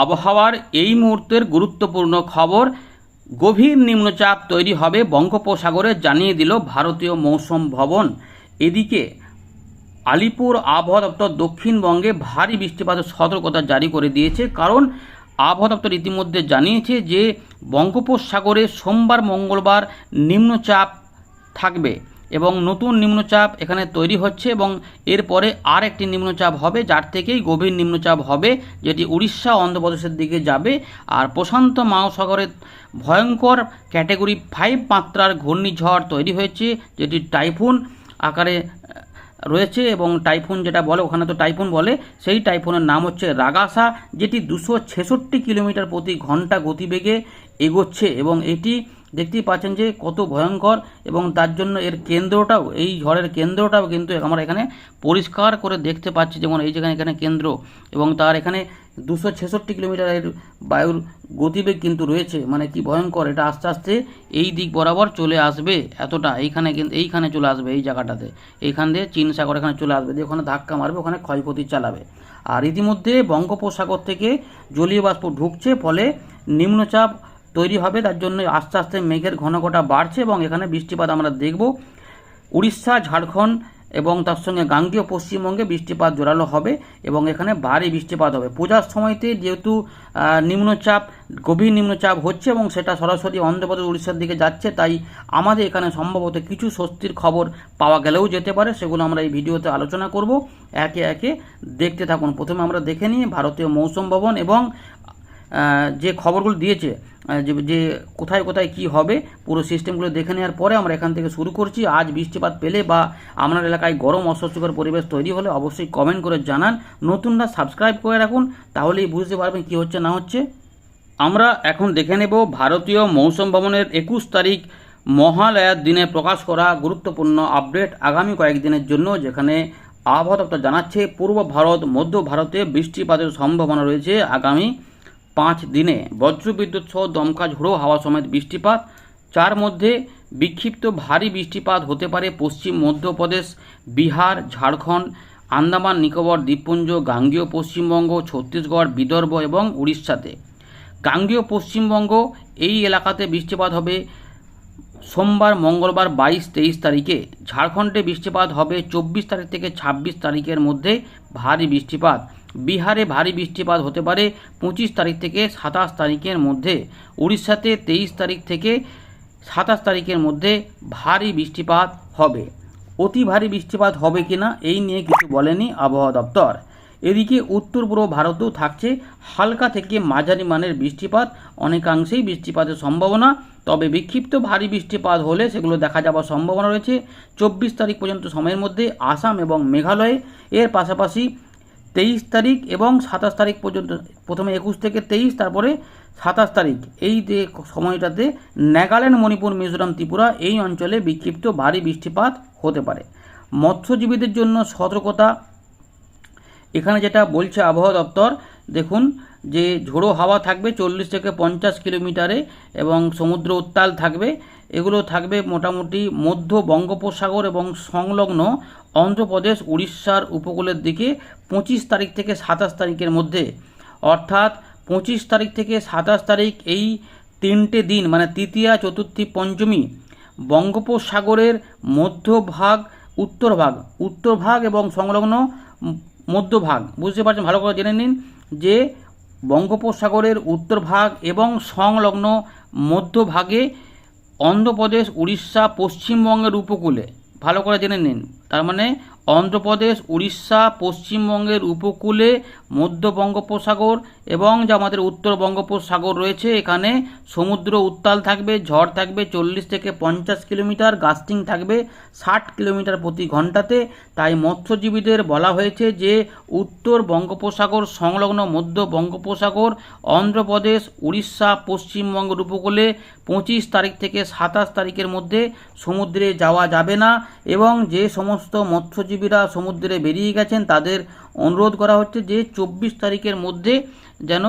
আবহাওয়ার এই মুহূর্তের গুরুত্বপূর্ণ খবর, গভীর নিম্নচাপ তৈরি হবে বঙ্গোপসাগরে জানিয়ে দিল ভারতীয় মৌসুম ভবন। এদিকে, আলিপুর আবহাওয়া দপ্তর দক্ষিণবঙ্গে ভারী বৃষ্টিপাতের সতর্কতা জারি করে দিয়েছে, কারণ আবহাওয়া দপ্তর ইতিমধ্যে জানিয়েছে যে বঙ্গোপসাগরে সোমবার, মঙ্গলবার নিম্নচাপ থাকবে। এবং নতুন নিম্নচাপ এখানে তৈরি হচ্ছে এবং এরপরে আর একটি নিম্নচাপ হবে, যার থেকেই গভীর নিম্নচাপ হবে, যেটি উড়িষ্যা অন্ধ্রপ্রদেশের দিকে যাবে। আর প্রশান্ত মহাসাগরে ভয়ঙ্কর ক্যাটেগরি ফাইভ মাত্রার ঘূর্ণিঝড় তৈরি হয়েছে, যেটি টাইফুন আকারে রয়েছে এবং টাইফুন যেটা বলে, ওখানে তো টাইফুন বলে, সেই টাইফুনের নাম হচ্ছে রাগাসা, যেটি দুশো ছেষট্টি কিলোমিটার প্রতি ঘণ্টা গতিবেগে এগোচ্ছে এবং এটি দেখতেই পাচ্ছেন যে কত ভয়ঙ্কর এবং তার জন্য এর কেন্দ্রটাও, এই ঝড়ের কেন্দ্রটাও কিন্তু আমরা এখানে পরিষ্কার করে দেখতে পাচ্ছি। যেমন এই যেখানে এখানে কেন্দ্র এবং তার এখানে দুশো ছেষট্টি কিলোমিটারের বায়ুর গতিবেগ কিন্তু রয়েছে। মানে কি ভয়ঙ্কর, এটা আস্তে আস্তে এই দিক বরাবর চলে আসবে এতটা। এইখানে কিন্তু এইখানে চলে আসবে এই জায়গাটাতে। এইখান দিয়ে চীন সাগর এখানে চলে আসবে। দিয়ে ওখানে ধাক্কা মারবে, ওখানে ক্ষয়ক্ষতি চালাবে। আর ইতিমধ্যে বঙ্গোপসাগর থেকে জলীয় বাষ্প ঢুকছে, ফলে নিম্নচাপ তৈরি হবে, তার জন্য আস্তে আস্তে মেঘের ঘনঘটা বাড়ছে এবং এখানে বৃষ্টিপাত আমরা দেখব। উড়িষ্যা, ঝাড়খণ্ড এবং তার সঙ্গে গাঙ্গীয় পশ্চিমবঙ্গে বৃষ্টিপাত জোরালো হবে এবং এখানে ভারী বৃষ্টিপাত হবে। পূজার সময়তে যেহেতু নিম্নচাপ, গভীর নিম্নচাপ হচ্ছে এবং সেটা সরাসরি অন্ধ্রপ্রদেশ, উড়িষ্যার দিকে যাচ্ছে, তাই আমাদের এখানে সম্ভবত কিছু স্বস্তির খবর পাওয়া গেলেও যেতে পারে, সেগুলো আমরা এই ভিডিওতে আলোচনা করব। একে একে দেখতে থাকুন। প্রথমে আমরা দেখে নিই ভারতীয় মৌসুম ভবন এবং যে খবরগুলো দিয়েছে যে যে কোথায় কোথায় কি হবে, পুরো সিস্টেমগুলো দেখে নেওয়ার পরে আমরা এখান থেকে শুরু করছি। আজ বৃষ্টিপাত পেলে বা আপনার এলাকায় গরম অস্বস্তিকর পরিবেশ তৈরি হলে অবশ্যই কমেন্ট করে জানান। নতুনরা সাবস্ক্রাইব করে রাখুন, তাহলেই বুঝতে পারবেন কি হচ্ছে না হচ্ছে। আমরা এখন দেখে নেব ভারতীয় মৌসুম ভবনের একুশ তারিখ মহালয়ার দিনে প্রকাশ করা গুরুত্বপূর্ণ আপডেট আগামী কয়েকদিনের জন্য, যেখানে আবহাওয়া দপ্তর জানাচ্ছে, পূর্ব ভারত, মধ্য ভারতে বৃষ্টিপাতের সম্ভাবনা রয়েছে আগামী পাঁচ দিনে বজ্রবিদ্যুৎ সহ দমকা ঝোড়ো হাওয়া সমেত বৃষ্টিপাত। যার মধ্যে বিক্ষিপ্ত ভারী বৃষ্টিপাত হতে পারে পশ্চিম মধ্যপ্রদেশ, বিহার, ঝাড়খণ্ড, আন্দামান, নিকোবর, দ্বীপপুঞ্জ, গাঙ্গীয় পশ্চিমবঙ্গ, ছত্তিশগড়, বিদর্ভ এবং উড়িষ্যাতে। গাঙ্গীয় পশ্চিমবঙ্গ এই এলাকাতে বৃষ্টিপাত হবে সোমবার, মঙ্গলবার বাইশ তেইশ তারিখে। ঝাড়খণ্ডে বৃষ্টিপাত হবে চব্বিশ তারিখ থেকে ছাব্বিশ তারিখের মধ্যে ভারী বৃষ্টিপাত। বিহারে ভারী বৃষ্টিপাত হতে পারে পঁচিশ তারিখ থেকে সাতাশ তারিখের মধ্যে। উড়িষ্যাতে তেইশ তারিখ থেকে সাতাশ তারিখের মধ্যে ভারী বৃষ্টিপাত হবে। অতি ভারী বৃষ্টিপাত হবে কিনা এই নিয়ে কিছু বলেনি আবহাওয়া দপ্তর। এদিকে উত্তর পূর্ব ভারতেও থাকছে হালকা থেকে মাঝারি মানের বৃষ্টিপাত, অনেকাংশেই বৃষ্টিপাতের সম্ভাবনা। তবে বিক্ষিপ্ত ভারী বৃষ্টিপাত হলে সেগুলো দেখা যাওয়ার সম্ভাবনা রয়েছে। চব্বিশ তারিখ পর্যন্ত সময়ের মধ্যে আসাম এবং মেঘালয়ে। এর পাশাপাশি তেইশ তারিখ এবং সাতাশ তারিখ পর্যন্ত, প্রথমে একুশ থেকে তেইশ, তারপরে সাতাশ তারিখ। এই যে সময়টাতে নাগাল্যান্ড, মণিপুর, মিজোরাম, ত্রিপুরা এই অঞ্চলে বিক্ষিপ্ত ভারী বৃষ্টিপাত হতে পারে। মৎস্যজীবীদের জন্য সতর্কতা। এখানে যেটা বলছে আবহাওয়া দপ্তর, দেখুন যে ঝোড়ো হাওয়া থাকবে চল্লিশ থেকে পঞ্চাশ কিলোমিটারে এবং সমুদ্র উত্তাল থাকবে। এগুলো থাকবে মোটামুটি মধ্য বঙ্গোপসাগর এবং সংলগ্ন অন্ধ্রপ্রদেশ, উড়িষ্যার উপকূলের দিকে পঁচিশ তারিখ থেকে সাতাশ তারিখের মধ্যে। অর্থাৎ পঁচিশ তারিখ থেকে সাতাশ তারিখ এই তিনটে দিন মানে তৃতীয়া, চতুর্থী, পঞ্চমী, বঙ্গোপসাগরের মধ্যভাগ উত্তরভাগ উত্তরভাগ এবং সংলগ্ন মধ্যভাগ বুঝতে পারছেন? ভালো করে জেনে নিন যে বঙ্গোপসাগরের উত্তরভাগ এবং সংলগ্ন মধ্যভাগে অন্ধ্রপ্রদেশ উড়িষ্যা পশ্চিমবঙ্গের উপকূলে। ভালো করে জেনে নিন। তার মানে অন্ধ্রপ্রদেশ, উড়িষ্যা, পশ্চিমবঙ্গের উপকূলে মধ্য বঙ্গোপসাগর এবং যে আমাদের উত্তর বঙ্গোপসাগর রয়েছে, এখানে সমুদ্র উত্তাল থাকবে, ঝড় থাকবে, চল্লিশ থেকে পঞ্চাশ কিলোমিটার, গাস্টিং থাকবে ষাট কিলোমিটার প্রতি ঘন্টাতে। তাই মৎস্যজীবীদের বলা হয়েছে যে উত্তর বঙ্গোপসাগর সংলগ্ন মধ্য বঙ্গোপসাগর, অন্ধ্রপ্রদেশ, উড়িষ্যা, পশ্চিমবঙ্গের উপকূলে পঁচিশ তারিখ থেকে সাতাশ তারিখের মধ্যে সমুদ্রে যাওয়া যাবে না এবং যে সমস্ত মৎস্যজীবীরা সমুদ্রে বেরিয়ে গেছেন। তাদের অনুরোধ করা হচ্ছে যে চব্বিশ তারিখের মধ্যে যেন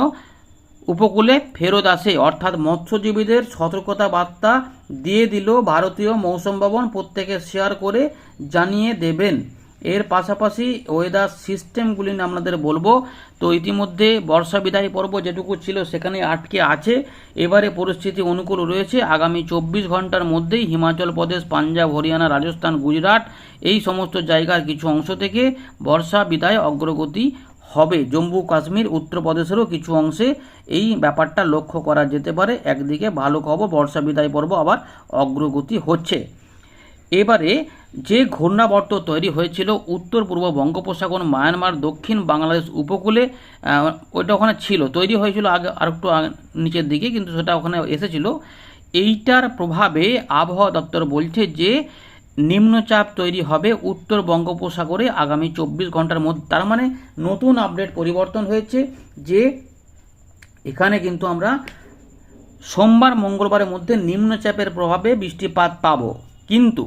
উপকূলে ফেরত আসে। অর্থাৎ মৎস্যজীবীদের সতর্কতা বার্তা দিয়ে দিল ভারতীয় মৌসুম ভবন। প্রত্যেকে শেয়ার করে জানিয়ে দেবেন। এর পাশাপাশি ওয়েদার সিস্টেমগুলি নিয়ে আপনাদের বলব। তো ইতিমধ্যে বর্ষা বিদায় পর্ব যেটুকু ছিল সেখানে আটকে আছে। এবারে পরিস্থিতি অনুকূল রয়েছে। আগামী চব্বিশ ঘণ্টার মধ্যেই হিমাচল প্রদেশ, পাঞ্জাব, হরিয়ানা, রাজস্থান, গুজরাট এই সমস্ত জায়গার কিছু অংশ থেকে বর্ষা বিদায় অগ্রগতি হবে। জম্মু, কাশ্মীর, উত্তরপ্রদেশেরও কিছু অংশে এই ব্যাপারটা লক্ষ্য করা যেতে পারে। একদিকে ভালো খবর, বর্ষা বিদায় পর্ব আবার অগ্রগতি হচ্ছে। এবারে যে ঘূর্ণাবর্ত তৈরি হয়েছিল উত্তর পূর্ব বঙ্গোপসাগর, মায়ানমার, দক্ষিণ বাংলাদেশ উপকূলে ওইটা ওখানে ছিল, তৈরি হয়েছিল আগে আর একটু নিচের দিকে, কিন্তু সেটা ওখানে এসেছিল। এইটার প্রভাবে আবহাওয়া দপ্তর বলছে যে, নিম্নচাপ তৈরি হবে উত্তর বঙ্গোপসাগরে আগামী চব্বিশ ঘণ্টার মধ্যে। তার মানে নতুন আপডেট পরিবর্তন হয়েছে যে, এখানে কিন্তু আমরা সোমবার, মঙ্গলবারের মধ্যে নিম্নচাপের প্রভাবে বৃষ্টিপাত পাবো। কিন্তু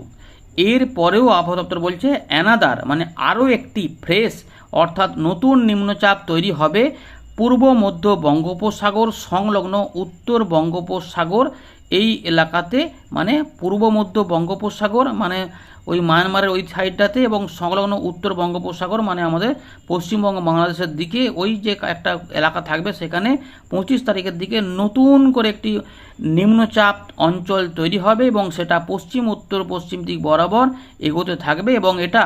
এর পরেও আবহাওয়া দপ্তর বলছে অ্যানাদার মানে আরও একটি ফ্রেশ অর্থাৎ নতুন নিম্নচাপ তৈরি হবে পূর্ব, মধ্য বঙ্গোপসাগর, সংলগ্ন উত্তর বঙ্গোপসাগর এই এলাকাতে মানে পূর্ব, মধ্য বঙ্গোপসাগর মানে ওই মায়ানমারের ওই সাইডটাতে এবং সংলগ্ন উত্তর বঙ্গোপসাগর মানে আমাদের পশ্চিমবঙ্গ বাংলাদেশের দিকে ওই যে একটা এলাকা থাকবে সেখানে পঁচিশ তারিখের দিকে নতুন করে একটি নিম্নচাপ অঞ্চল তৈরি হবে এবং সেটা পশ্চিম, উত্তর, পশ্চিম দিক বরাবর এগোতে থাকবে এবং এটা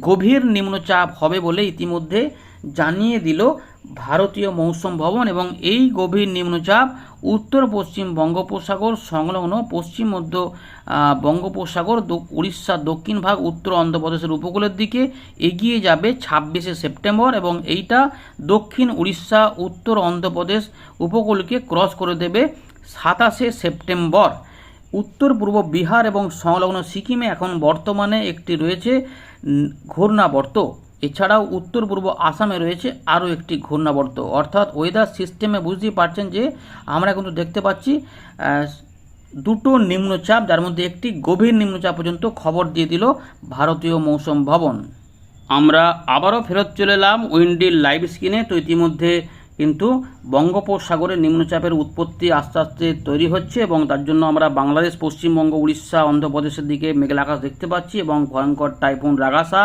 গভীর নিম্নচাপ হবে বলে ইতিমধ্যে জানিয়ে দিল ভারতীয় মৌসুম ভবন এবং এই গভীর নিম্নচাপ উত্তর পশ্চিম বঙ্গোপসাগর সংলগ্ন পশ্চিম মধ্য বঙ্গোপসাগর উড়িষ্যার দক্ষিণ ভাগ, উত্তর অন্ধ্রপ্রদেশের উপকূলের দিকে এগিয়ে যাবে ছাব্বিশে সেপ্টেম্বর এবং এইটা দক্ষিণ উড়িষ্যা, উত্তর অন্ধ্রপ্রদেশ উপকূলকে ক্রস করে দেবে সাতাশে সেপ্টেম্বর। উত্তর পূর্ব বিহার এবং সংলগ্ন সিকিমে এখন বর্তমানে একটি রয়েছে ঘূর্ণাবর্ত। এছাড়াও উত্তর পূর্ব আসামে রয়েছে আরও একটি ঘূর্ণাবর্ত। অর্থাৎ ওয়েদার সিস্টেমে বুঝতেই পারছেন যে আমরা কিন্তু দেখতে পাচ্ছি দুটো নিম্নচাপ, যার মধ্যে একটি গভীর নিম্নচাপ পর্যন্ত খবর দিয়ে দিল ভারতীয় মৌসুম ভবন। আমরা আবারও ফেরত চলে এলাম উইন্ডির লাইভ স্ক্রিনে। তো ইতিমধ্যে কিন্তু বঙ্গোপসাগরে নিম্নচাপের উৎপত্তি আস্তে আস্তে তৈরি হচ্ছে এবং তার জন্য আমরা বাংলাদেশ, পশ্চিমবঙ্গ, উড়িষ্যা, অন্ধ্রপ্রদেশের দিকে মেঘলা আকাশ দেখতে পাচ্ছি এবং ভয়ঙ্কর টাইফুন, রাগাসা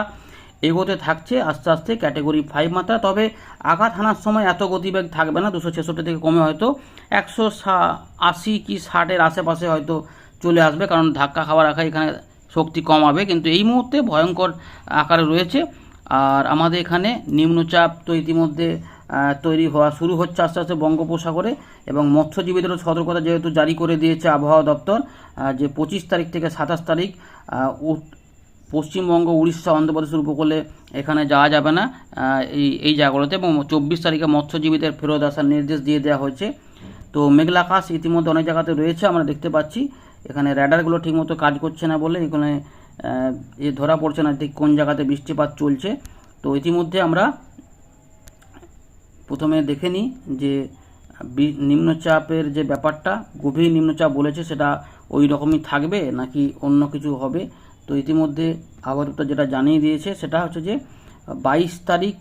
এগোতে থাকছে আস্তে আস্তে ক্যাটেগরি ফাইভ মাত্রা। তবে আঘাত হানার সময় এত গতিবেগ থাকবে না, দুশো ছেষট্টি থেকে কমে হয়তো একশো আশি কি ষাটের আশেপাশে হয়তো চলে আসবে, কারণ ধাক্কা খাওয়ার আগে এখানে শক্তি কমাবে কিন্তু এই মুহূর্তে ভয়ঙ্কর আকারে রয়েছে। আর আমাদের এখানে নিম্নচাপ তো ইতিমধ্যে তৈরি হওয়া শুরু হচ্ছে আস্তে আস্তে বঙ্গোপসাগরে। এবং মৎস্যজীবীদেরও সতর্কতা যেহেতু জারি করে দিয়েছে আবহাওয়া দপ্তর যে পঁচিশ তারিখ থেকে সাতাশ তারিখ পশ্চিমবঙ্গ, উড়িষ্যা, অন্ধ্রপ্রদেশের উপকূলে এখানে যাওয়া যাবে না এই এই জায়গাগুলোতে এবং চব্বিশ তারিখে মৎস্যজীবীদের ফেরত আসার নির্দেশ দিয়ে দেওয়া হয়েছে। তো মেঘলা আকাশ ইতিমধ্যে অনেক জায়গাতে রয়েছে, আমরা দেখতে পাচ্ছি। এখানে র্যাডারগুলো ঠিকমতো কাজ করছে না বলে এখানে এ ধরা পড়ছে না ঠিক কোন জায়গাতে বৃষ্টিপাত চলছে। তো ইতিমধ্যে আমরা প্রথমে দেখে নিই যে নিম্নচাপের যে ব্যাপারটা, গভীর নিম্নচাপ বলেছে, সেটা ওই রকমই থাকবে নাকি অন্য কিছু হবে? তো ইতিমধ্যে আবহাওয়া যেটা জানিয়ে দিয়েছে, সেটা হচ্ছে যে, বাইশ তারিখ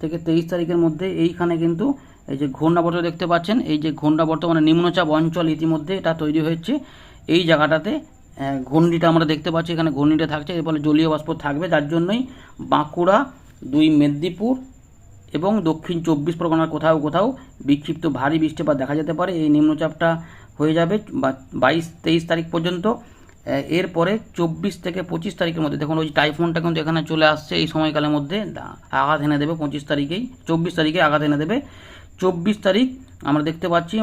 থেকে তেইশ তারিখের মধ্যে এইখানে কিন্তু এই যে ঘূর্ণাবর্ত দেখতে পাচ্ছেন, এই যে ঘূর্ণাবর্ত মানে নিম্নচাপ অঞ্চল ইতিমধ্যে এটা তৈরি হয়েছে। এই জায়গাটাতে ঘূর্ণিটা আমরা দেখতে পাচ্ছি, এখানে ঘূর্ণিটা থাকছে, এর ফলে জলীয় বাষ্প থাকবে, যার জন্যই বাঁকুড়া, দুই মেদিনীপুর এবং দক্ষিণ চব্বিশ পরগনার কোথাও কোথাও বিক্ষিপ্ত ভারী বৃষ্টিপাত দেখা যেতে পারে। এই নিম্নচাপটা হয়ে যাবে বাইশ, তেইশ তারিখ পর্যন্ত। এরপরে চব্বিশ থেকে পঁচিশ তারিখের মধ্যে, দেখুন ওই টাইফুনটা কিন্তু এখানে চলে আসছে, এই সময়কালের মধ্যে আঘাত এনে দেবে পঁচিশ তারিখেই, চব্বিশ তারিখে আঘাত এনে দেবে। চব্বিশ তারিখ আমরা দেখতে পাচ্ছি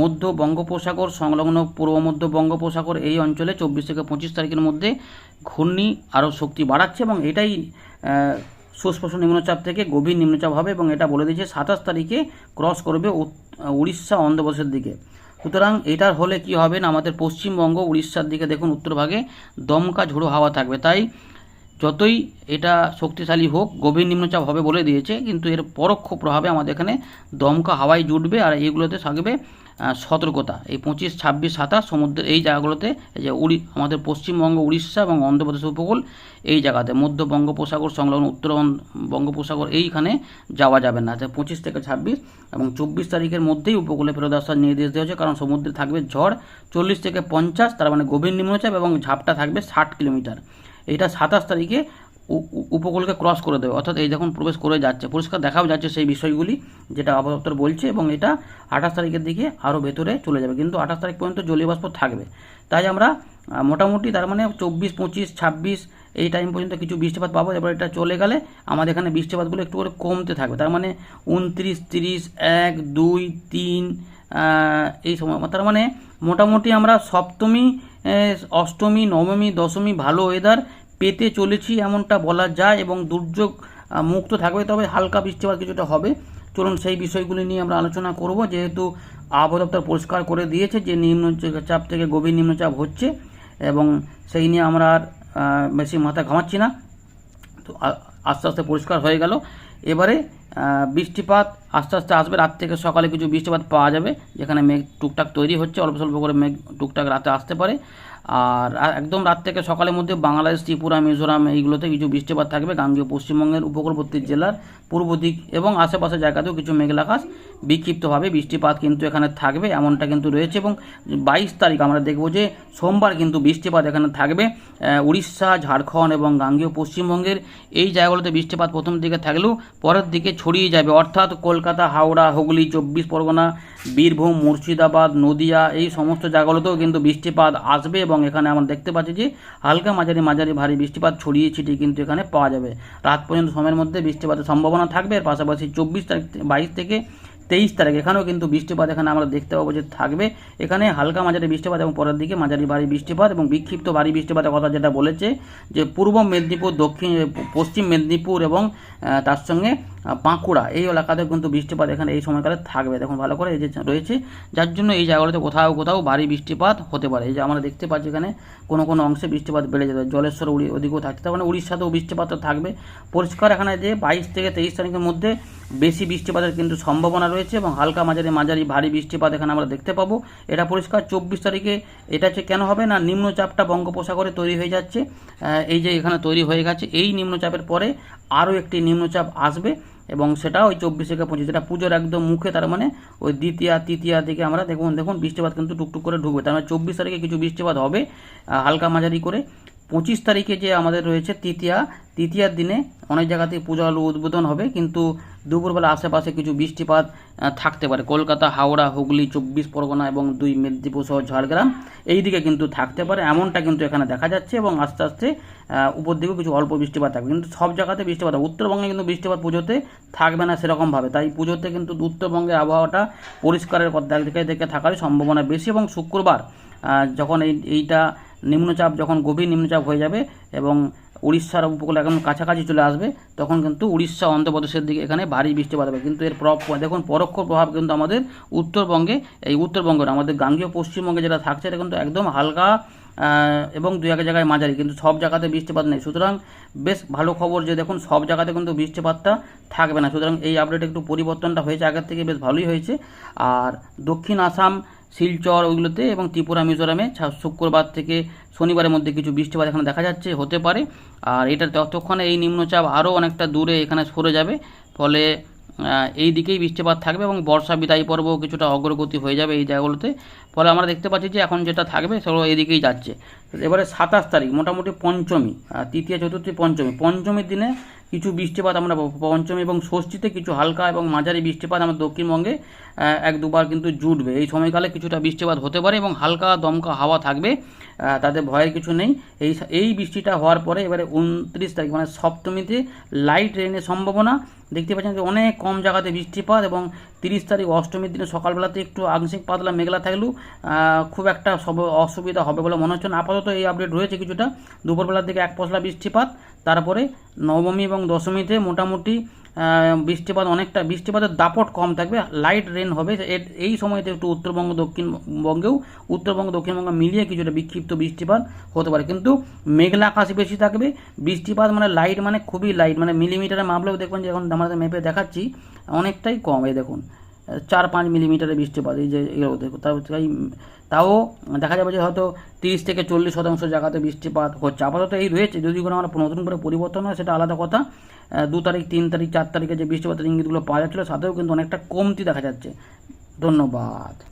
মধ্য বঙ্গোপসাগর, সংলগ্ন পূর্ব মধ্য বঙ্গোপসাগর, এই অঞ্চলে চব্বিশ থেকে পঁচিশ তারিখের মধ্যে ঘূর্ণি আরও শক্তি বাড়াচ্ছে এবং এটাই সুস্পষ্ট নিম্নচাপ থেকে গভীর নিম্নচাপ হবে এবং এটা বলে দিয়েছে সাতাশ তারিখে ক্রস করবে উড়িষ্যা অন্ধ্রপ্রদেশের দিকে। সুতরাং এটার হলে কি হবে না, আমাদের পশ্চিমবঙ্গ, উড়িষ্যার দিকে দেখুন উত্তরভাগে দমকা ঝোড়ো হাওয়া থাকবে। তাই যতই এটা শক্তিশালী হোক, গভীর নিম্নচাপ হবে বলে দিয়েছে, কিন্তু এর পরোক্ষ প্রভাবে আমাদের এখানে দমকা হাওয়াই জুটবে আর এগুলোতে থাকবে সতর্কতা। এই পঁচিশ, ছাব্বিশ, সাতাশ সমুদ্রের এই জায়গাগুলোতে, এই যে উড়ি আমাদের পশ্চিমবঙ্গ, উড়িষ্যা এবং অন্ধ্রপ্রদেশ উপকূল, এই জায়গাতে মধ্য বঙ্গোপসাগর সংলগ্ন উত্তর বঙ্গোপসাগর এইখানে যাওয়া যাবে না। পঁচিশ থেকে ছাব্বিশ এবং চব্বিশ তারিখের মধ্যেই উপকূলে ফেরত আসার নির্দেশ দেওয়া হয়েছে, কারণ সমুদ্রে থাকবে ঝড়। চল্লিশ থেকে পঞ্চাশ, তার মানে গভীর নিম্নচাপ এবং ঝাপটা থাকবে ষাট কিলোমিটার। এটা সাতাশ তারিখে উপকূলকে ক্রস করে দেবে। অর্থাৎ এই যখন প্রবেশ করে যাচ্ছে, পরিষ্কার দেখাও যাচ্ছে সেই বিষয়গুলি যেটা আবহাওয়া বলছে এবং এটা আঠাশ তারিখের দিকে আরও ভেতরে চলে যাবে। কিন্তু আঠাশ তারিখ পর্যন্ত জলীয় থাকবে। তাই আমরা মোটামুটি তার মানে চব্বিশ, পঁচিশ, ছাব্বিশ এই টাইম পর্যন্ত কিছু বৃষ্টিপাত পাবো। এবার এটা চলে গেলে আমাদের এখানে বৃষ্টিপাতগুলো একটু করে কমতে থাকবে। তার মানে উনত্রিশ, তিরিশ, এক, দুই, তিন এই সময়। তার মানে মোটামুটি আমরা সপ্তমী অষ্টমী, নবমী, দশমী ভালো ওয়েদার পেতে চলেছি এমনটা বলা যায় এবং দুর্যোগ মুক্ত থাকবে। তবে হালকা বৃষ্টিপাত কিছুটা হবে। চলুন সেই বিষয়গুলি নিয়ে আমরা আলোচনা করব। যেহেতু আবহাওয়া পরিষ্কার করে দিয়েছে যে নিম্নচাপ থেকে গভীর নিম্নচাপ হচ্ছে এবং সেই নিয়ে আমরা আর বেশি মাথা ঘামাচ্ছি না। তো আস্তে আস্তে পরিষ্কার হয়ে গেল। এবারে বৃষ্টিপাত আস্তে আস্তে আসবে। রাত থেকে সকালে কিছু বৃষ্টিপাত পাওয়া যাবে, যেখানে মেঘ টুকটাক তৈরি হচ্ছে। অল্প স্বল্প করে মেঘ টুকটাক রাতে আসতে পারে। আর একদম রাত থেকে সকালের মধ্যে বাংলাদেশ, ত্রিপুরা, মিজোরাম এইগুলোতে কিছু বৃষ্টিপাত থাকবে। গাঙ্গীয় পশ্চিমবঙ্গের উপকূলবর্তী জেলার পূর্ব দিক এবং আশেপাশের জায়গাতেও কিছু মেঘলা আকাশ বিক্ষিপ্তভাবে বৃষ্টিপাত কিন্তু এখানে থাকবে, এমনটা কিন্তু রয়েছে। এবং বাইশ তারিখ আমরা দেখব যে সোমবার কিন্তু বৃষ্টিপাত এখানে থাকবে। উড়িষ্যা, ঝাড়খণ্ড এবং গাঙ্গীয় পশ্চিমবঙ্গের এই জায়গাগুলোতে বৃষ্টিপাত প্রথম দিকে থাকলেও পরের দিকে ছড়িয়ে যাবে। অর্থাৎ কলকাতা, হাওড়া, হুগলি, চব্বিশ পরগনা, বীরভূম, মুর্শিদাবাদ, নদিয়া এই সমস্ত জায়গাগুলোতেও কিন্তু বৃষ্টিপাত আসবে এবং এখানে আমরা দেখতে পাচ্ছি যে হালকা মাঝারি মাঝারি ভারী বৃষ্টিপাত ছড়িয়ে ছিটিয়ে কিন্তু এখানে পাওয়া যাবে। রাত পর্যন্ত সময়ের মধ্যে বৃষ্টিপাতের সম্ভাবনা থাকবে। এর পাশাপাশি চব্বিশ তারিখ বাইশ থেকে তেইশ তারিখ। এখানেও কিন্তু বৃষ্টিপাত এখানে আমরা দেখতে পাবো যে থাকবে। এখানে হালকা মাঝারি বৃষ্টিপাত এবং পরের দিকে মাঝারি ভারী বৃষ্টিপাত এবং বিক্ষিপ্ত ভারী বৃষ্টিপাতের কথা যেটা বলেছে যে পূর্ব মেদিনীপুর, দক্ষিণ, পশ্চিম মেদিনীপুর এবং তার সঙ্গে বাঁকুড়া, এই এলাকাতে কিন্তু বৃষ্টিপাত এখানে এই সময়কালে থাকবে। দেখুন, ভালো করে এই যে রয়েছে, যার জন্য এই জায়গাগুলোতে কোথাও কোথাও ভারী বৃষ্টিপাত হতে পারে। এই যে আমরা দেখতে পাচ্ছি এখানে কোনো কোনো অংশে বৃষ্টিপাত বেড়ে যাবে জলেশ্বর উড়ি ওদিকেও থাকছে। তার মানে উড়িষ্যাতেও বৃষ্টিপাত থাকবে। পরিষ্কার এখানে যে বাইশ থেকে তেইশ তারিখের মধ্যে বেশি বৃষ্টিপাতের কিন্তু সম্ভাবনা রয়েছে এবং হালকা মাঝারি মাঝারি ভারী বৃষ্টিপাত এখানে আমরা দেখতে পাবো। এটা পরিষ্কার চব্বিশ তারিখে এটা হচ্ছে কেন হবে না? নিম্নচাপটা বঙ্গোপসাগরে তৈরি হয়ে যাচ্ছে। এই যে এখানে তৈরি হয়ে গেছে, এই নিম্নচাপের পরে আরও একটি নিম্নচাপ আসবে। এবং সেটা ওই চব্বিশ থেকে পঁচিশ এটা পুজোর একদম মুখে, তার মানে ওই দ্বিতীয়া, তৃতীয়া দিকে আমরা দেখুন দেখুন বৃষ্টিপাত কিন্তু টুকটুক করে ঢুকবে। তার মানে চব্বিশ তারিখে কিছু বৃষ্টিপাত হবে হালকা মাঝারি করে। পঁচিশ তারিখে যে আমাদের রয়েছে তৃতীয়া, তৃতীয়ার দিনে অনেক জায়গাতে পূজা আলু উদ্বোধন হবে, কিন্তু দুপুরবেলা আশেপাশে কিছু বৃষ্টিপাত থাকতে পারে। কলকাতা, হাওড়া, হুগলি, চব্বিশ পরগনা এবং দুই মেদিনীপুর সহ ঝাড়গ্রাম এই দিকে কিন্তু থাকতে পারে, এমনটা কিন্তু এখানে দেখা যাচ্ছে এবং আস্তে আস্তে উপর দিকেও কিছু অল্প বৃষ্টিপাত থাকবে। কিন্তু সব জায়গাতে বৃষ্টিপাত হবে। উত্তরবঙ্গে কিন্তু বৃষ্টিপাত পুজোতে থাকবে না সেরকমভাবে। তাই পুজোতে কিন্তু উত্তরবঙ্গের আবহাওয়াটা পরিষ্কারের দেখে দেখে থাকারই সম্ভাবনা বেশি এবং শুক্রবার যখন এই এইটা নিম্নচাপ যখন গভীর নিম্নচাপ হয়ে যাবে এবং উড়িষ্যার উপকূল এখন কাছাকাছি চলে আসবে, তখন কিন্তু উড়িষ্যা অন্ধ্রপ্রদেশের দিকে এখানে ভারী বৃষ্টিপাত হবে কিন্তু এর প্রভাব দেখুন, পরোক্ষ প্রভাব কিন্তু আমাদের উত্তরবঙ্গে, এই উত্তরবঙ্গের আমাদের গাঙ্গীয় পশ্চিমবঙ্গে যেটা থাকছে এটা কিন্তু একদম হালকা এবং দু এক জায়গায় মাঝারি, কিন্তু সব জায়গাতে বৃষ্টিপাত নেই। সুতরাং বেশ ভালো খবর যে, দেখুন, সব জায়গাতে কিন্তু বৃষ্টিপাতটা থাকবে না। সুতরাং এই আপডেট একটু পরিবর্তনটা হয়েছে, আগের থেকে বেশ ভালোই হয়েছে। আর দক্ষিণ আসাম শিলচর ওইগুলোতে এবং ত্রিপুরা, মিজোরামে শুক্রবার থেকে শনিবারের মধ্যে কিছু বৃষ্টিপাত এখানে দেখা যাচ্ছে, হতে পারে। আর এটা ততক্ষণে এই নিম্নচাপ আরও অনেকটা দূরে এখানে সরে যাবে। ফলে এই দিকেই বৃষ্টিপাত থাকবে এবং বর্ষা বিদায় পর্ব কিছুটা অগ্রগতি হয়ে যাবে এই জায়গাগুলোতে। ফলে আমরা দেখতে পাচ্ছি যে এখন যেটা থাকবে সেগুলো এদিকেই যাচ্ছে। এবারে সাতাশ তারিখ, মোটামুটি পঞ্চমী তৃতীয়, চতুর্থী, পঞ্চমী। পঞ্চমীর দিনে কিছু বৃষ্টিপাত আমরা পঞ্চমী এবং ষষ্ঠীতে কিছু হালকা এবং মাঝারি বৃষ্টিপাত আমাদের দক্ষিণবঙ্গে এক দুবার কিন্তু জুটবে। এই সময়কালে কিছুটা বৃষ্টিপাত হতে পারে এবং হালকা দমকা হাওয়া থাকবে। তাতে ভয়ের কিছু নেই। এই এই বৃষ্টিটা হওয়ার পরে এবারে উনত্রিশ তারিখ মানে সপ্তমীতে লাইট রেনের সম্ভাবনা। দেখতে পাচ্ছেন যে অনেক কম জায়গাতে বৃষ্টিপাত এবং তিরিশ তারিখ অষ্টমীর দিনে সকালবেলাতে একটু আংশিক পাতলা মেঘলা থাকলেও খুব একটা সব অসুবিধা হবে বলে মনে হচ্ছে না। আপাতত এই আপডেট রয়েছে কিছুটা। দুপুরবেলার দিকে এক পশলা বৃষ্টিপাত, তারপরে নবমী এবং দশমীতে মোটামুটি বৃষ্টিপাত অনেকটা, বৃষ্টিপাতের দাপট কম থাকবে লাইট রেন হবে। এই সময়তে একটু উত্তরবঙ্গ, দক্ষিণবঙ্গেও উত্তরবঙ্গ, দক্ষিণবঙ্গ মিলিয়ে কিছুটা বিক্ষিপ্ত বৃষ্টিপাত হতে পারে। কিন্তু মেঘলা আকাশ বেশি থাকবে। বৃষ্টিপাত মানে লাইট মানে খুবই লাইট মানে মিলিমিটারে মাপলেও দেখবেন যে এখন আমাদের মেপে দেখাচ্ছি, অনেকটাই কম এই দেখুন। চার, পাঁচ মিলিমিটারের বৃষ্টিপাত, এই যে এগুলো দেখুন। তাই, তাও দেখা যাবে যে হয়তো তিরিশ থেকে চল্লিশ শতাংশ জায়গাতে বৃষ্টিপাত হচ্ছে। আপাতত এই রয়েছে। যদি কোনো আমরা নতুন করে পরিবর্তন হয়, সেটা আলাদা কথা। দু তারিখ, তিন তারিখ, চার তারিখে যে বৃষ্টিপাতের ইঙ্গিতগুলো পাওয়া যাচ্ছিল, সাথেও কিন্তু অনেকটা কমতি দেখা যাচ্ছে। ধন্যবাদ।